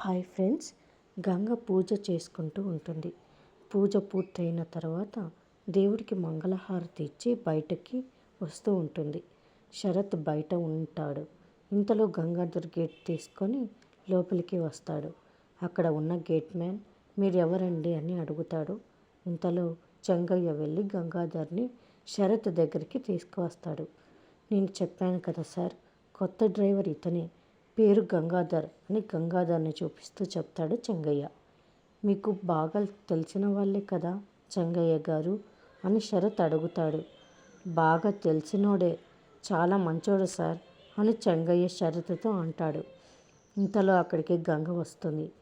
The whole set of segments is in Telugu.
హాయ్ ఫ్రెండ్స్ గంగ పూజ చేసుకుంటూ ఉంటుంది. పూజ పూర్తయిన తర్వాత దేవుడికి మంగళహారతి ఇచ్చి బయటకి వస్తూ ఉంటుంది. శరత్ బయట ఉంటాడు. ఇంతలో గంగాధర్ గేట్ తీసుకొని లోపలికి వస్తాడు. అక్కడ ఉన్న గేట్ మ్యాన్ మీరు ఎవరండి? అని అడుగుతాడు. ఇంతలో చెంగయ్య వెళ్ళి గంగాధర్ని శరత్ దగ్గరికి తీసుకువస్తాడు. నేను చెప్పాను కదా సార్ కొత్త డ్రైవర్ ఇతనే. పేరు గంగాధర్ అని గంగాధర్ని చూపిస్తూ చెప్తాడు చెంగయ్య. మీకు బాగా తెలిసిన వాళ్ళే కదా చెంగయ్య గారు అని శరత్ అడుగుతాడు. బాగా తెలిసినోడే చాలా మంచోడు సార్ అని చెంగయ్య శరత్తో అంటాడు. ఇంతలో అక్కడికి గంగ వస్తుంది.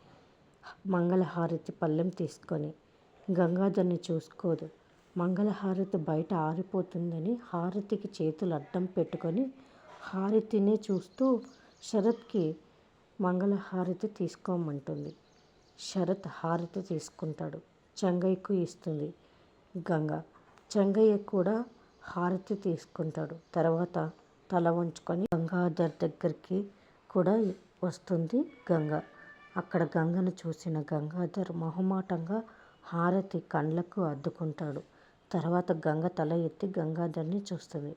మంగళహారతి పళ్ళెం తీసుకొని గంగాధర్ని చూసుకోదు. మంగళహారతి బయట ఆరిపోతుందని హారతికి చేతులు అడ్డం పెట్టుకొని హారతినే చూస్తూ శరత్కి మంగళహారతి తీసుకోమంటుంది. శరత్ హారతి తీసుకుంటాడు. చెంగయ్యకు ఇస్తుంది. గంగ చెంగయ్య కూడా హారతి తీసుకుంటాడు. తర్వాత తల వంచుకొని గంగాధర్ దగ్గరికి కూడా వస్తుంది గంగ. అక్కడ గంగను చూసిన గంగాధర్ మొహమాటంగా హారతి కండ్లకు అద్దుకుంటాడు. తర్వాత గంగ తల ఎత్తి గంగాధర్ని చూస్తుంది.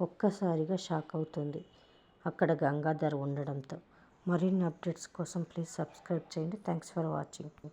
ఒక్కసారిగా షాక్ అవుతుంది. అక్కడ గంగాధర్ ఉండడంతో. మరిన్ని అప్డేట్స్ కోసం ప్లీజ్ సబ్స్క్రైబ్ చేయండి. Thanks for watching.